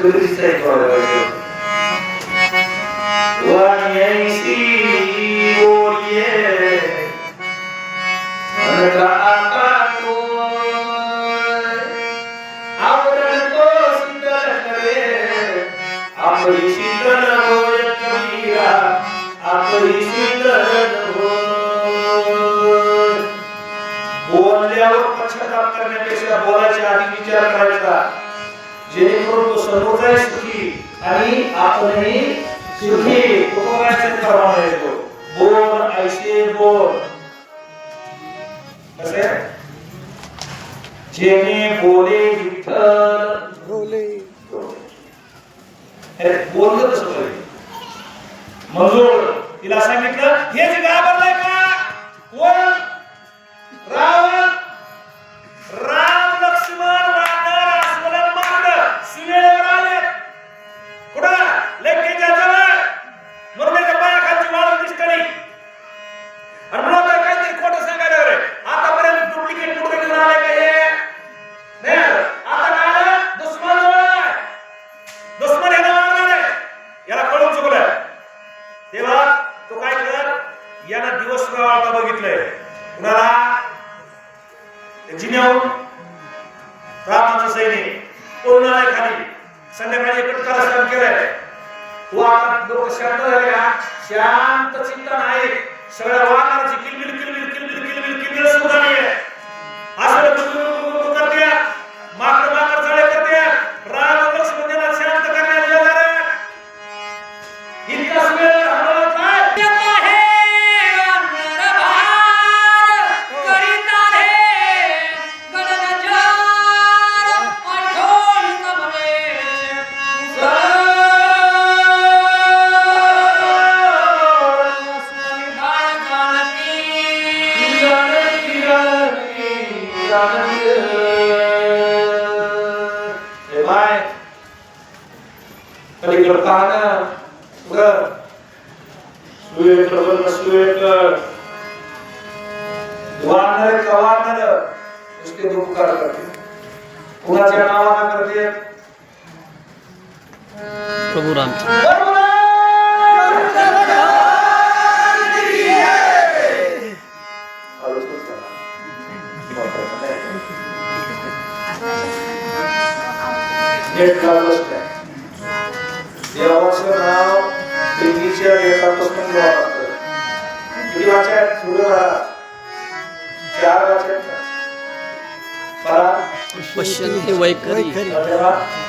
आमच्या कबरीचा एक वाडा पाहिजे वाण्याची बोलिये अनका आकातो बोलल्यावर पश्चाताप करण्यापेक्षा बोलायच्या आधी विचार करायचा. जेणेकरून तो सर्वकाय सुखी आणि आपणही सुखी कुटुंबाचे प्रमाण येतो. बोल ऐसे बोल. कसे जेणे बोले विठ्ठल. हे बोललं कसं मंजूर तिला सांगितलं सैनिक पळून खाली. संध्याकाळी कटकाला कारस्थान केलंय. तू आता लोक शांत झाले का शांत चिंता नाही. सगळ्या वाहनाची किलबिल किलबिल किलबिल किलबिल किलबिल सुद्धा नाही आहे असं Kalibertanan. Udah. Suwe prabal suwe वानर कवानर उसके दो पुकार करते पूरा जनावाना कर दिए प्रभु राम Get careless. देवाचं नाव देवीच्या देवतापासून घ्यावं किती चार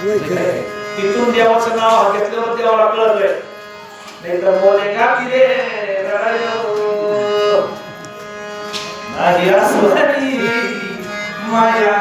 वैखरी. तिथून देवाचं नाव घेतल्यावर देवाला लागलं नाही तर बोले का की रे नाही माया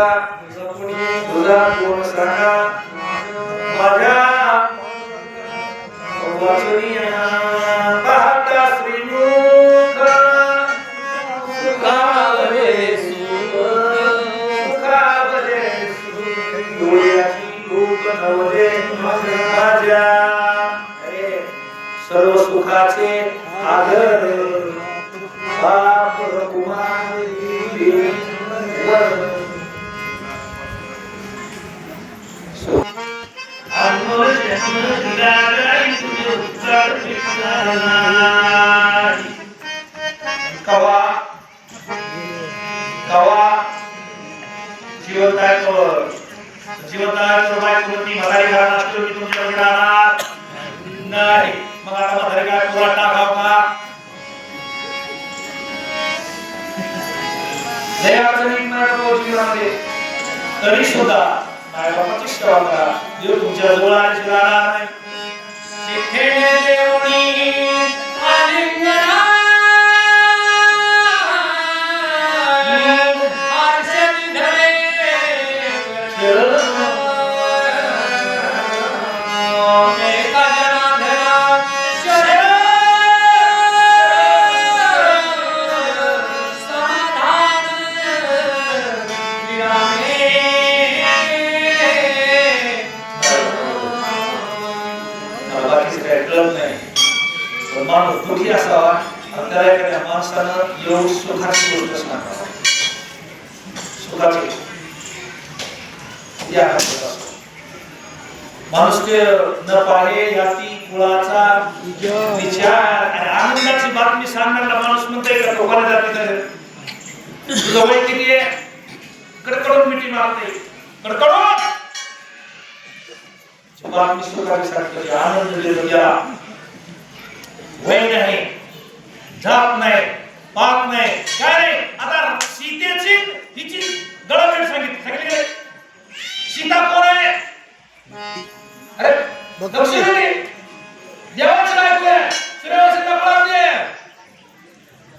सुप्रभू वायसा तुझा कोण लय अडचणी तरी सुद्धा मायबापाची सेवा करा देव तुमच्या जवळ आणि राहणार नाही माणूस दुःखी असावा आणि त्याला एखाद्या माणसानं येऊन सुखाची गोष्ट सांगावा सुखाची. या माणूस ते न पाहे याती कुळाचा विचार आणि आनंदाची बातमी सांगणारा माणूस म्हणतोय का लोकांना जाते तर तुझं वय किती आहे? कडकडून मिठी मारते. कडकडून! बातमी सुखाची सांगतो की आनंद देतो वय नाही जात नाही पाप नाही. काय नाही आता सीतेची हिची गळभेट सांगितली. सांगितली? सीता कोण आहे? अरे दक्षिणेने. देवाची बायको आहे. आहे.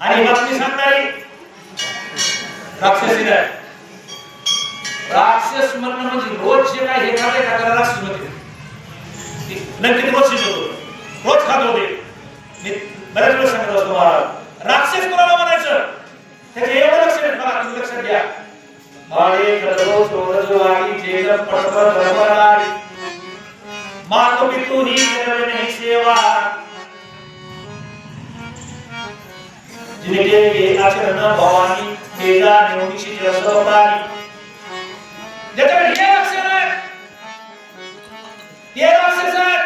आणि बातमी सांगणारी राक्षसी आहे. राक्षस म्हणणं म्हणजे रोज जे काय हे खाते त्याला राक्षस नक्कीच रोज शिजवतो रोज खात होते मी बऱ्याच वेळेस सांगत होतो महाराज राक्षस कोणाला म्हणायचं? त्याचे एवढं लक्ष आहे बघा तुम्ही लक्षात घ्या माळे कडलो आणि जेल पटपर धर्मराडी मातो पितू ही करणे सेवा. जिने केले आचरण भवानी तेजा नेवणीची जसवतानी ज्याच्याकडे हे लक्षण आहे हे ते आहे